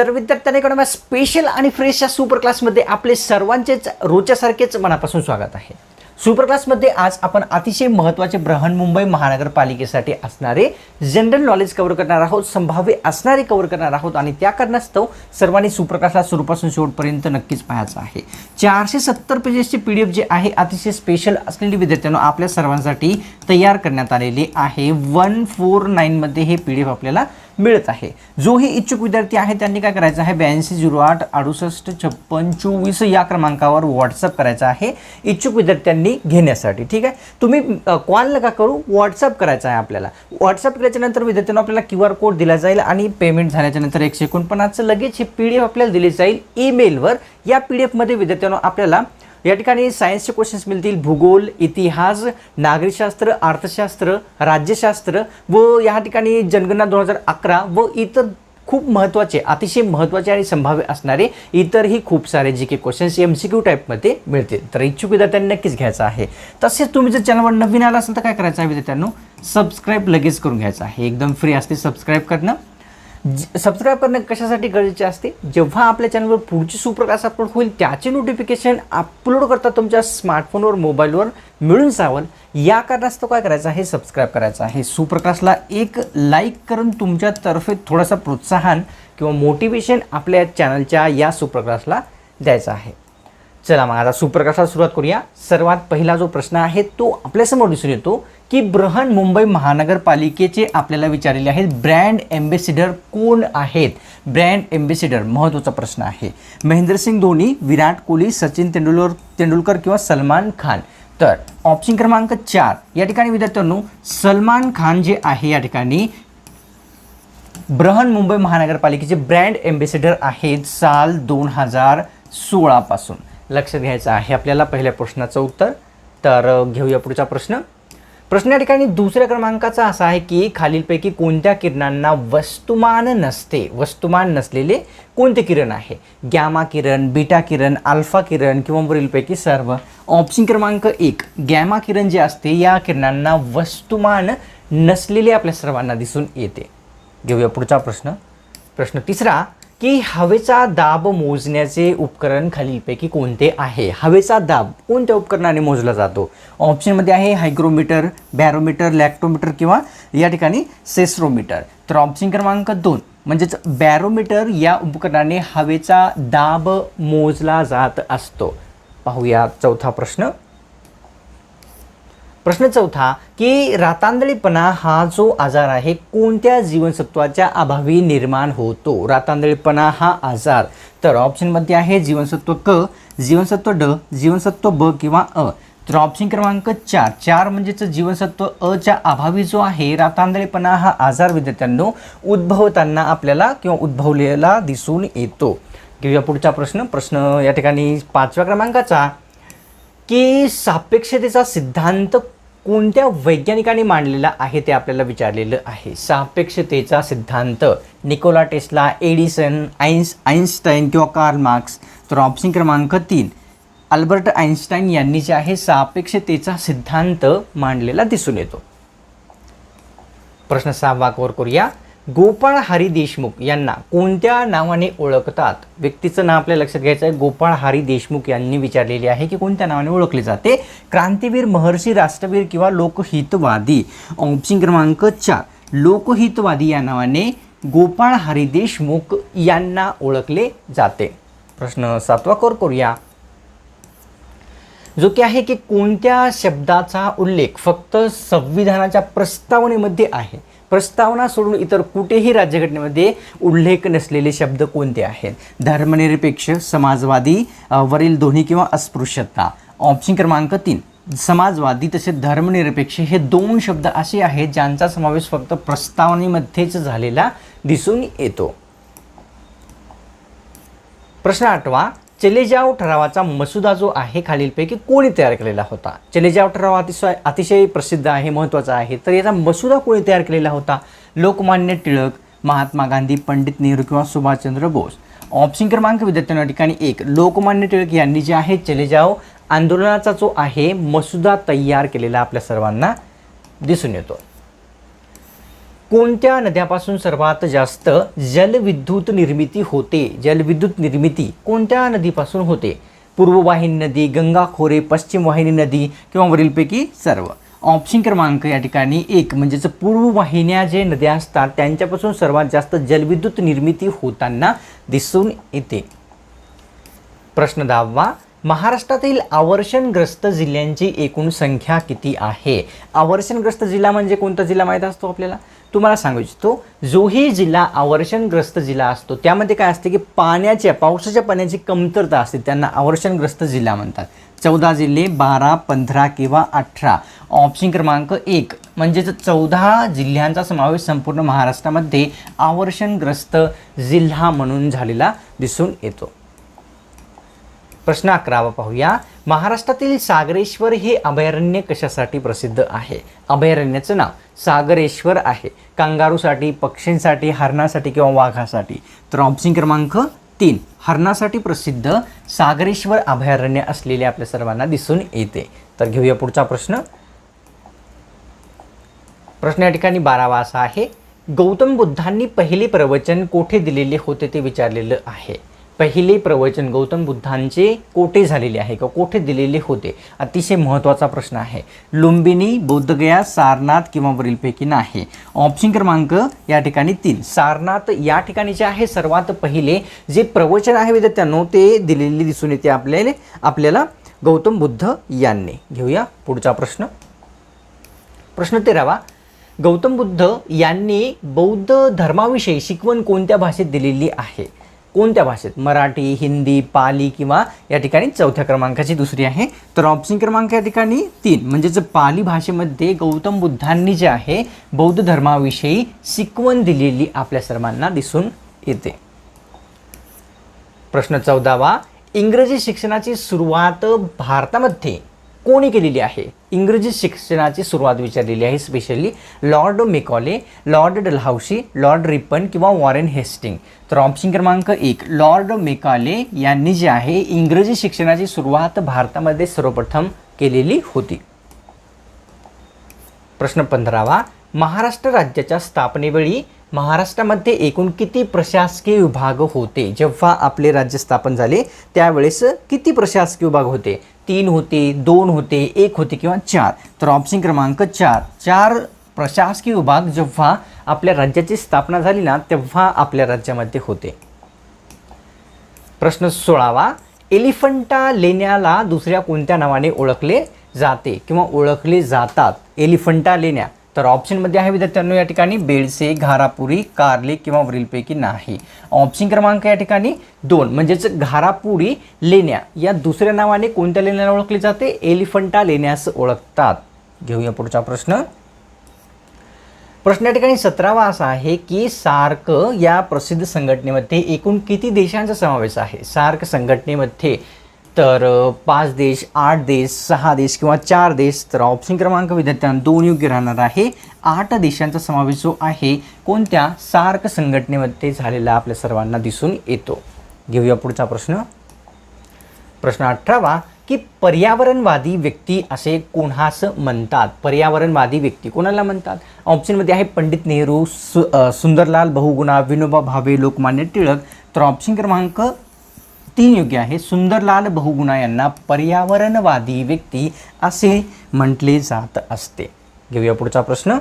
तर विद्यार्थ्यांकडे स्पेशल आणि फ्रेश या सुपर क्लासमध्ये आपले सर्वांचेच रोजच्यासारखेच मनापासून स्वागत आहे. सुपर क्लासमध्ये आज आपण अतिशय महत्त्वाचे बृहन्मुंबई महानगरपालिकेसाठी असणारे जनरल नॉलेज कव्हर करणार आहोत संभाव्य असणारे कव्हर करणार आहोत आणि त्या कारणास्तव सर्वांनी सुपर क्लासला सुरूपासून शेवटपर्यंत नक्कीच पाहायचं आहे. चारशे सत्तर पेजेसचे पी डी एफ जे आहे अतिशय स्पेशल असलेली विद्यार्थ्यांना आपल्या सर्वांसाठी तयार करण्यात आलेली आहे. वन फोर नाईनमध्ये हे पी डी एफ आपल्याला मिळत आहे. जोही इच्छुक विद्यार्थी आहे त्यांनी काय करायचं आहे? ब्याऐंशी झिरो आठ अडुसष्ट छप्पन चोवीस या क्रमांकावर व्हॉट्सअप करायचा आहे इच्छुक विद्यार्थ्यांनी घेण्यासाठी. ठीक आहे? तुम्ही कॉल नका करू व्हॉट्सअप करायचा आहे आपल्याला. व्हॉट्सअप केल्याच्यानंतर विद्यार्थ्यांना आपल्याला क्यू आर कोड दिला जाईल आणि पेमेंट झाल्याच्यानंतर एकशे एकोणपन्नासचं लगेच हे पी डी एफ आपल्याला दिली जाईल ईमेलवर या पी डी एफमध्ये विद्यार्थ्यांना आपल्याला या ठिकाणी सायन्सचे क्वेश्चन्स मिळतील. भूगोल इतिहास नागरिकशास्त्र अर्थशास्त्र राज्यशास्त्र व या ठिकाणी जनगणना दोन हजार अकरा व इतर खूप महत्त्वाचे अतिशय महत्त्वाचे आणि संभाव्य असणारे इतरही खूप सारे G K questions M C Q टाईपमध्ये मिळतील. तर इच्छुक विद्यार्थ्यांनी नक्कीच घ्यायचं आहे. तसेच तुम्ही जर चॅनलवर नवीन आला असेल तर काय करायचं आहे विद्यार्थ्यांनो? सबस्क्राईब लगेच करून घ्यायचं आहे. एकदम फ्री असते सबस्क्राईब करणं. सबस्क्राईब करणे कशासाठी गरजेचे असते? जेव्हा आपल्या चॅनलवर पुढची सुप्रकाश अपलोड होईल त्याचे नोटिफिकेशन अपलोड करता तुमच्या स्मार्टफोनवर मोबाईलवर मिळून जावं. या कारणास्तव काय करायचं आहे? सबस्क्राईब करायचं आहे. सुप्रकाशला एक लाईक करून तुमच्यातर्फे थोडासा प्रोत्साहन किंवा मोटिवेशन आपल्या चॅनलच्या या सुप्रकाशला द्यायचं आहे. चला मग आता सुप्रकाशाला सुरुवात करूया. सर्वात पहिला जो प्रश्न आहे तो आपल्यासमोर दिसून येतो. की बृहन मुंबई महानगरपालिकेचे आपल्याला विचारलेले आहेत ब्रँड एम्बेसिडर कोण आहेत? ब्रँड एम्बेसिडर महत्त्वाचा प्रश्न आहे. महेंद्रसिंग धोनी विराट कोहली सचिन तेंडुलकर तेंडुलकर किंवा सलमान खान. तर ऑप्शन क्रमांक चार. या ठिकाणी विद्यार्थ्यांनो सलमान खान जे आहे या ठिकाणी बृहन मुंबई महानगरपालिकेचे ब्रँड एम्बेसिडर आहेत साल दोन हजार सोळापासून. लक्षात घ्यायचं आहे आपल्याला पहिल्या प्रश्नाचं उत्तर. तर घेऊया पुढचा प्रश्न. प्रश्न या ठिकाणी दुसऱ्या क्रमांकाचा असा आहे की खालीलपैकी कोणत्या किरणांना वस्तुमान नसते? वस्तुमान नसलेले कोणते किरण आहे? गॅमा किरण बीटा किरण अल्फा किरण किंवा वरीलपैकी सर्व. ऑप्शन क्रमांक एक गॅमा किरण जे असते या किरणांना वस्तुमान नसलेले आपल्या सर्वांना दिसून येते. घेऊया पुढचा प्रश्न. प्रश्न तिसरा की हवेचा दाब मोजण्याचे उपकरण खालीलपैकी कोणते आहे? हवेचा दाब कोणत्या उपकरणाने मोजला जातो? ऑप्शनमध्ये आहे हायग्रोमीटर बॅरोमीटर लॅक्टोमीटर किंवा या ठिकाणी सेस्रोमीटर तर ऑप्शन क्रमांक दोन म्हणजेच बॅरोमीटर या उपकरणाने हवेचा दाब मोजला जात असतो. पाहूया चौथा प्रश्न. प्रश्न चौथा की रातांदळीपणा हा जो आजार आहे कोणत्या जीवनसत्वाच्या अभावी निर्माण होतो? रातांदळीपणा हा आजार. तर ऑप्शनमध्ये आहे जीवनसत्व क जीवनसत्व ड जीवनसत्व ब किंवा अ. तर ऑप्शन क्रमांक चार चार म्हणजेच जीवनसत्व अ च्या अभावी जो आहे रातांदळीपणा हा आजार विद्यार्थ्यांनो उद्भवताना आपल्याला किंवा उद्भवलेला दिसून येतो. घेऊया पुढचा प्रश्न. प्रश्न या ठिकाणी पाचव्या क्रमांकाचा. की सापेक्षतेचा सिद्धांत कोणत्या वैज्ञानिकाने मांडलेला आहे ते आपल्याला विचारलेलं आहे. सापेक्षतेचा सिद्धांत निकोला टेस्ला एडिसन आईन्स आईन्स्टाईन किंवा कार्ल मार्क्स तर ऑप्शन क्रमांक तीन. अल्बर्ट आईन्स्टाईन यांनी जे आहे सापेक्षतेचा सिद्धांत मांडलेला दिसून येतो. प्रश्न सहावा कवर करूया. गोपाळ हरी देशमुख यांना कोणत्या नावाने ओळखतात? व्यक्तीचं नाव आपल्या लक्षात घ्यायचं आहे. गोपाळ हरी देशमुख यांनी विचारलेले आहे की कोणत्या नावाने ओळखले जाते? क्रांतीवीर महर्षी राष्ट्रवीर किंवा लोकहितवादी? ऑप्शन क्रमांक चार. लोकहितवादी या नावाने गोपाळ हरी देशमुख यांना ओळखले जाते. प्रश्न सातवा कर करूया. जो की आहे की कोणत्या शब्दाचा उल्लेख फक्त संविधानाच्या प्रस्तावनेमध्ये आहे? प्रस्तावना सोडून इतर कुठेही राज्यघटनेमध्ये उल्लेख नसलेले शब्द कोणते आहेत? धर्मनिरपेक्ष समाजवादी वरील दोन्ही किंवा अस्पृश्यता. ऑप्शन क्रमांक तीन. समाजवादी तसेच धर्मनिरपेक्ष हे दोन शब्द असे आहेत ज्यांचा समावेश फक्त प्रस्तावनेमध्येच झालेला दिसून येतो. प्रश्न आठवा. चलेजाव ठरावाचा मसुदा जो आहे खालीलपैकी कोणी तयार केलेला होता? चलेजाव ठराव अतिशय अतिशय प्रसिद्ध आहे महत्त्वाचा आहे. तर याचा मसुदा कोणी तयार केलेला होता? लोकमान्य टिळक महात्मा गांधी पंडित नेहरू किंवा सुभाषचंद्र बोस. ऑप्शन क्रमांक विद्यार्थ्यांना ठिकाणी एक. लोकमान्य टिळक यांनी जे आहे चलेजाव आंदोलनाचा जो आहे मसुदा तयार केलेला आपल्या सर्वांना दिसून येतो. कोणत्या नद्यापासून सर्वात जास्त जलविद्युत निर्मिती होते? जलविद्युत निर्मिती कोणत्या नदीपासून होते? पूर्ववाहिनी नदी गंगा खोरे पश्चिम वाहिनी नदी किंवा वरीलपैकी सर्व. ऑप्शन क्रमांक या ठिकाणी एक. म्हणजेच पूर्व वाहिन्या जे नद्या असतात त्यांच्यापासून सर्वात जास्त जलविद्युत निर्मिती होताना दिसून येते. प्रश्न दहावा. महाराष्ट्रातील आवर्षणग्रस्त जिल्ह्यांची एकूण संख्या किती आहे? आवर्षणग्रस्त जिल्हा म्हणजे कोणता जिल्हा माहीत असतो आपल्याला? तुम्हाला सांगू इच्छितो जोही जिल्हा आवर्षणग्रस्त जिल्हा असतो. त्यामध्ये काय असते की पाण्याच्या पावसाच्या पाण्याची कमतरता असते. त्यांना आवर्षणग्रस्त जिल्हा म्हणतात. चौदा जिल्हे बारा पंधरा किंवा अठरा. ऑप्शन क्रमांक एक. म्हणजेच चौदा जिल्ह्यांचा समावेश संपूर्ण महाराष्ट्रामध्ये आवर्षणग्रस्त जिल्हा म्हणून झालेला दिसून येतो. प्रश्न अकरावा पाहूया. महाराष्ट्रातील सागरेश्वर हे अभयारण्य कशासाठी प्रसिद्ध आहे? अभयारण्याचं नाव सागरेश्वर आहे. कांगारूसाठी पक्ष्यांसाठी हरणासाठी किंवा वाघासाठी. तर ऑप्शन क्रमांक तीन हरणासाठी प्रसिद्ध सागरेश्वर अभयारण्य असलेले आपल्या सर्वांना दिसून येते. तर घेऊया पुढचा प्रश्न. प्रश्न या ठिकाणी बारावा असा आहे. गौतम बुद्धांनी पहिले प्रवचन कोठे दिलेले होते ते विचारलेलं आहे. पहिले प्रवचन गौतम बुद्धांचे कोठे झालेले आहे किंवा कोठे दिलेले होते? अतिशय महत्त्वाचा प्रश्न आहे. लुंबिनी बौद्धगया सारनाथ किंवा वरीलपैकी नाही. ऑप्शन क्रमांक या ठिकाणी तीन. सारनाथ या ठिकाणी जे आहे सर्वात पहिले जे प्रवचन आहे विद्यार्थ्यांनो ते दिलेले दिसून येते आपल्याला आपल्याला गौतम बुद्ध यांनी. घेऊया पुढचा प्रश्न. प्रश्न तेरावा. गौतम बुद्ध यांनी बौद्ध धर्माविषयी शिकवण कोणत्या भाषेत दिलेली आहे? कोणत्या भाषेत? मराठी हिंदी पाली किंवा या ठिकाणी चौथ्या क्रमांकाची दुसरी आहे. तर ऑप्शन क्रमांक या ठिकाणी तीन. म्हणजेच पाली भाषेमध्ये गौतम बुद्धांनी जे आहे बौद्ध धर्माविषयी शिकवण दिलेली आपल्या सर्वांना दिसून येते. प्रश्न चौदावा. इंग्रजी शिक्षणाची सुरुवात भारतामध्ये कोणी केलेली आहे? इंग्रजी शिक्षणाची सुरुवात विचारलेली आहे specially Lord Macaulay Lord Dalhousie Lord Ripon किंवा वॉरेन हेस्टिंग तर ऑप्शन क्रमांक एक लॉर्ड मेकॉले यांनी जे आहे इंग्रजी शिक्षणाची सुरुवात भारतामध्ये सर्वप्रथम केलेली होती. प्रश्न पंधरावा महाराष्ट्र राज्याच्या स्थापनेवेळी महाराष्ट्रामध्ये एकूण किती प्रशासकीय विभाग होते? जेव्हा आपले राज्य स्थापन झाले त्यावेळेस किती प्रशासकीय विभाग होते? तीन होते दोन होते एक होते किंवा चार. तर ऑप्शन क्रमांक चार. चार प्रशासकीय विभाग जेव्हा आपल्या राज्याची स्थापना झाली ना तेव्हा आपल्या राज्यामध्ये होते. प्रश्न सोळावा. एलिफंटा लेण्याला दुसऱ्या कोणत्या नावाने ओळखले जाते? किंवा ओळखले जातात? एलिफंटा लेण्या. तर ऑप्शनमध्ये आहे विद्यार्थ्यांनो या ठिकाणी बेडसे घारापुरी कारले किंवा वरीलपैकी नाही. ऑप्शन क्रमांक या ठिकाणी दोन म्हणजेच घारापुरी लेण्या. या दुसऱ्या नावाने कोणत्या लेण्याला ओळखली जाते? एलिफंटा लेण्यास ओळखतात. घेऊया पुढचा प्रश्न. प्रश्न या ठिकाणी सतरावा असा आहे की सार्क या प्रसिद्ध संघटनेमध्ये एकूण किती देशांचा समावेश आहे? सार्क संघटनेमध्ये तर पाच देश आठ देश सहा देश किंवा चार देश तर ऑप्शन क्रमांक विद्यार्थ्यांना दोन योग्य राहणार आहे. आठ देशांचा समावेश जो आहे कोणत्या सार्क संघटनेमध्ये झालेला आपल्या सर्वांना दिसून येतो? घेऊया पुढचा प्रश्न. प्रश्न अठरावा की पर्यावरणवादी व्यक्ती असे कोणास म्हणतात? पर्यावरणवादी व्यक्ती कोणाला म्हणतात? ऑप्शनमध्ये आहे पंडित नेहरू सु सुंदरलाल बहुगुणा विनोबा भावे लोकमान्य टिळक. तर ऑप्शन क्रमांक तीन योग्य आहे. सुंदरलाल बहुगुणा यांना पर्यावरणवादी व्यक्ती असे म्हटले जात असते. घेऊया पुढचा प्रश्न.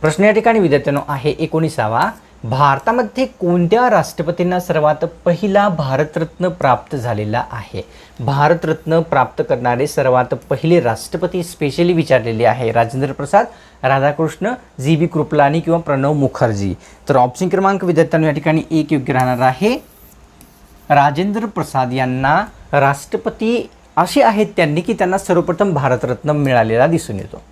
प्रश्न या ठिकाणी विद्यार्थ्यांनो आहे एकोणीसावा. भारतामध्ये कोणत्या राष्ट्रपतींना सर्वात पहिला भारतरत्न प्राप्त झालेला आहे? भारतरत्न प्राप्त करणारे सर्वात पहिले राष्ट्रपती स्पेशली विचारलेले आहे राजेंद्र प्रसाद राधाकृष्ण जी बी कृपलानी किंवा प्रणव मुखर्जी. तर ऑप्शन क्रमांक विद्यार्थ्यांनो या ठिकाणी एक योग्य राहणार आहे. राजेंद्र प्रसाद यांना राष्ट्रपती असे आहेत त्यांनी की त्यांना सर्वप्रथम भारतरत्न मिळालेला दिसून येतो.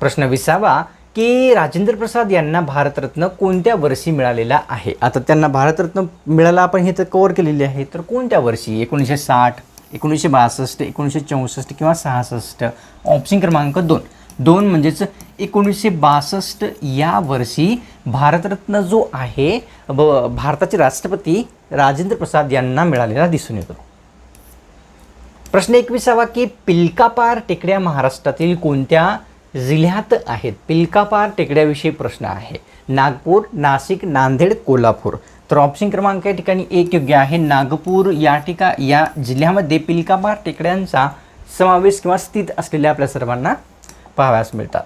प्रश्न विसावा की राजेंद्र प्रसाद यांना भारतरत्न कोणत्या वर्षी मिळालेला आहे? आता त्यांना भारतरत्न मिळाला आपण हे तर कवर केलेले आहे. तर कोणत्या वर्षी? एकोणीसशे साठ एकोणीसशे बासष्ट एकोणीसशे चौसष्ट किंवा सहासष्ट? ऑप्शन क्रमांक दोन. दोन म्हणजेच एकोणीसशे बासष्ट या वर्षी भारतरत्न जो आहे ब भारताचे राष्ट्रपती राजेंद्र प्रसाद यांना मिळालेला दिसून येतो. प्रश्न एकविसावा की पिलकापार टेकड्या महाराष्ट्रातील कोणत्या जिल्ह्यात आहेत? पिलकापार टेकड्याविषयी प्रश्न आहे. नागपूर नाशिक नांदेड कोल्हापूर. तर ऑप्शन क्रमांक या ठिकाणी एक योग्य आहे. नागपूर या ठिका या जिल्ह्यामध्ये पिलकापार टेकड्यांचा समावेश किंवा स्थित असलेल्या आपल्या सर्वांना पाहाव्यास मिळतात.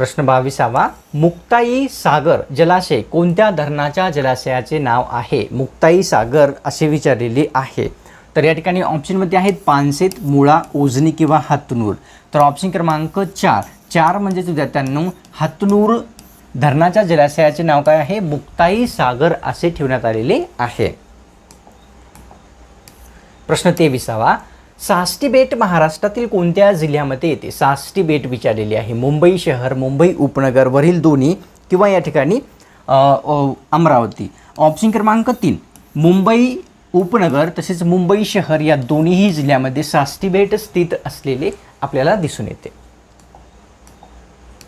प्रश्न बावीसावा. मुक्ताई सागर जलाशय कोणत्या धरणाच्या जलाशयाचे नाव आहे? मुक्ताई सागर असे विचारलेले आहे. तर या ठिकाणी ऑप्शनमध्ये आहेत पानसेत मुळा उजनी किंवा हातनूर. तर ऑप्शन क्रमांक चार. चार म्हणजेच विद्यार्थ्यांनो हातनूर धरणाच्या जलाशयाचे नाव काय आहे? मुक्ताई सागर असे ठेवण्यात आलेले आहे. प्रश्न तेविसावा. साष्टी बेट महाराष्ट्रातील कोणत्या जिल्ह्यामध्ये येते? साष्टी बेट विचारलेली आहे. मुंबई शहर मुंबई उपनगरवरील दोन्ही किंवा या ठिकाणी अमरावती. ऑप्शन क्रमांक तीन मुंबई उपनगर तसेच मुंबई शहर या दोन्हीही जिल्ह्यामध्ये साष्टी बेट स्थित असलेले आपल्याला दिसून येते.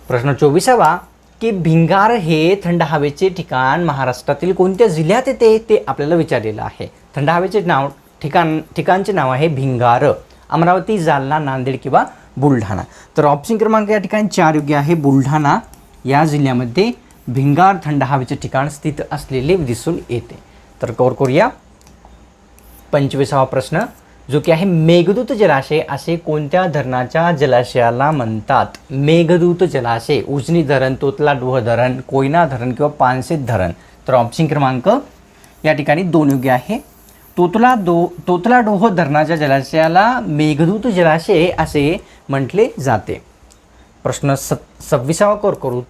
प्रश्न चोवीसावा की भिंगार हे थंड हवेचे ठिकाण महाराष्ट्रातील कोणत्या जिल्ह्यात येते? ते आपल्याला विचारलेलं आहे. थंड हवेचे नाव ठिकाण ठिकाणचे नाव आहे भिंगार अमरावती जालना नांदेड किंवा बुलढाणा. तर ऑप्शन क्रमांक या ठिकाणी चार योग्य आहे. बुलढाणा या जिल्ह्यामध्ये भिंगार थंड हवेचे ठिकाण स्थित असलेले दिसून येते. तर कौर करूया. पंचवीसावा प्रश्न जो की आहे मेघदूत जलाशय असे कोणत्या धरणाच्या जलाशयाला म्हणतात? मेघदूत जलाशय उजनी धरण तोतला डोह धरण कोयना धरण किंवा पानसेत धरण. तर ऑप्शन क्रमांक या ठिकाणी दोन योग्य आहे. तोतला दो तोतला डोह धरणाच्या जलाशयाला मेघदूत जलाशय असे म्हटले जाते. प्रश्न सत सव्वीसावा कर करू.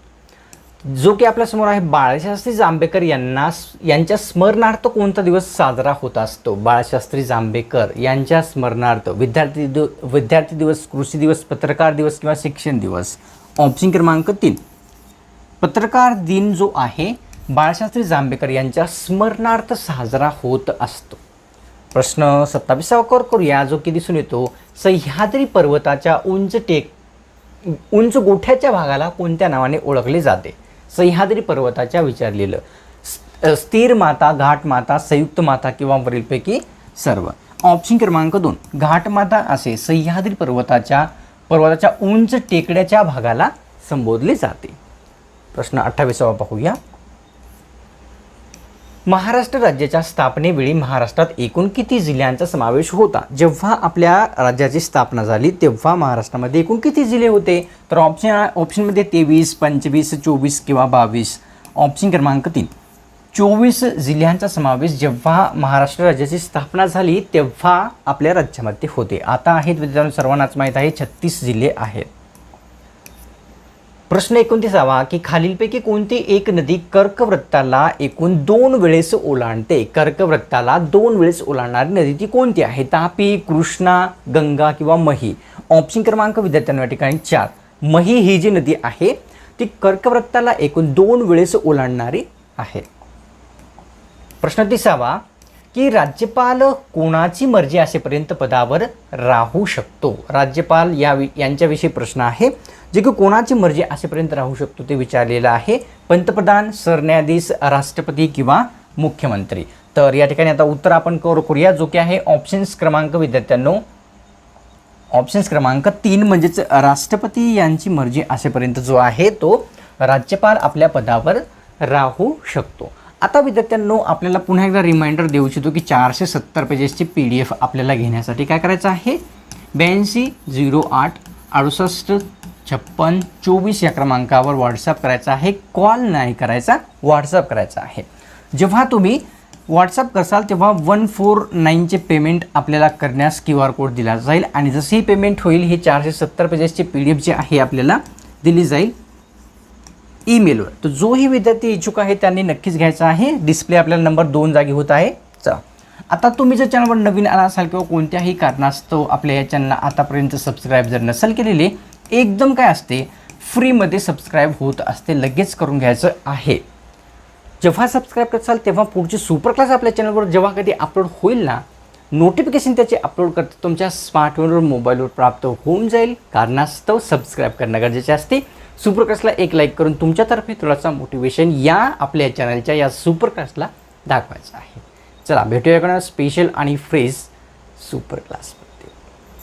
जो की आपल्यासमोर आहे बाळशास्त्री जांभेकर यांना यांच्या स्मरणार्थ कोणता दिवस साजरा होत असतो? बाळशास्त्री जांभेकर यांच्या स्मरणार्थ विद्यार्थी दिव विद्यार्थी दिवस कृषी दिवस पत्रकार दिवस किंवा शिक्षण दिवस? ऑप्शन क्रमांक तीन. पत्रकार दिन जो आहे बाळशास्त्री जांभेकर यांच्या स्मरणार्थ साजरा होत असतो. प्रश्न सत्तावीसावा कर करूया जो की दिसून येतो सह्याद्री पर्वताच्या उंच टेक उंच गोठ्याच्या भागाला कोणत्या नावाने ओळखले जाते? सह्याद्री पर्वताच्या विचारलेलं. स्थिर माता घाट माता संयुक्त माता किंवा वरीलपैकी सर्व. ऑप्शन क्रमांक दोन. घाट माता असे सह्याद्री पर्वताच्या पर्वताच्या उंच टेकड्याच्या भागाला संबोधले जाते. प्रश्न अठ्ठावीसावा पाहूया. महाराष्ट्र राज्याच्या स्थापनेवेळी महाराष्ट्रात एकूण किती जिल्ह्यांचा समावेश होता? जेव्हा आपल्या राज्याची स्थापना झाली तेव्हा महाराष्ट्रामध्ये एकूण किती जिल्हे होते? तर ऑप्शन ऑप्शनमध्ये तेवीस पंचवीस चोवीस किंवा बावीस. ऑप्शन क्रमांक तीन. चोवीस जिल्ह्यांचा समावेश जेव्हा महाराष्ट्र राज्याची स्थापना झाली तेव्हा आपल्या राज्यामध्ये होते. आता आहेत विद्यार्थ्यांनो सर्वांनाच माहीत आहे छत्तीस जिल्हे आहेत. प्रश्न एकोणतीसावा की खालीलपैकी कोणती एक नदी कर्कवृत्ताला एकूण दोन वेळेस ओलांडते? कर्कवृत्ताला दोन वेळेस ओलांडणारी नदी ती कोणती आहे? तापी कृष्णा गंगा किंवा मही? ऑप्शन क्रमांक विद्यार्थ्यांना ठिकाणी चार. मही ही जी नदी आहे ती कर्कवृत्ताला एकूण दोन वेळेस ओलांडणारी आहे. प्रश्न तिसावा की राज्यपाल कोणाची मर्जी असेपर्यंत पदावर राहू शकतो? राज्यपाल या वि- यांच्याविषयी प्रश्न आहे जे की कोणाची मर्जी असेपर्यंत राहू शकतो ते विचारलेलं आहे. पंतप्रधान सरन्यायाधीश राष्ट्रपती किंवा मुख्यमंत्री. तर या ठिकाणी आता उत्तर आपण कवर करूया जो की आहे ऑप्शन्स क्रमांक विद्यार्थ्यांनो. ऑप्शन्स क्रमांक तीन म्हणजेच राष्ट्रपती यांची मर्जी असेपर्यंत जो आहे तो राज्यपाल आपल्या पदावर राहू शकतो. आता विद्यार्थ्यांनो आपल्याला पुन्हा एकदा रिमाइंडर देऊ इच्छितो की चारशे सत्तर पेजेसची पी डी एफ आपल्याला घेण्यासाठी काय करायचं आहे? ब्याऐंशी झिरो आठ अडुसष्ट छप्पन चोवीस या क्रमांकावर व्हॉट्सअप करायचा आहे. कॉल नाही करायचा व्हॉट्सअप करायचा आहे. जेव्हा तुम्ही व्हॉट्सअप करसाल तेव्हा वन फोर नाईनचे पेमेंट आपल्याला करण्यास क्यू आर कोड दिला जाईल. आणि जसे ही पेमेंट होईल हे चारशे सत्तर पेजेसची पी डी एफ जी आहे आपल्याला दिली जाईल. ईमेलवर. तर जोही विद्यार्थी इच्छुक आहे त्यांनी नक्कीच घ्यायचा आहे. डिस्प्ले आपल्याला नंबर दोन जागी होत आहे. चा आता तुम्ही जर चॅनलवर नवीन आला असाल किंवा कोणत्याही कारणास्तव आपल्या या चॅनलला आतापर्यंत सबस्क्राईब जर नसेल केलेले एकदम काय असते फ्रीमध्ये सबस्क्राईब होत असते लगेच करून घ्यायचं आहे. जेव्हा सबस्क्राईब करसाल तेव्हा पुढचे सुपर क्लास आपल्या चॅनलवर जेव्हा कधी अपलोड होईल ना नोटिफिकेशन त्याचे अपलोड करता तुमच्या स्मार्टफोनवर मोबाईलवर प्राप्त होऊन जाईल. कारणास्तव सबस्क्राईब करणं गरजेचे असते. सुपर क्लासला एक लाईक करून तुमच्यातर्फे थोडासा मोटिवेशन या आपल्या चॅनलच्या या सुपर क्लासला दाखवायचं आहे. चला भेटूया एका स्पेशल आणि फ्रेश सुपर क्लास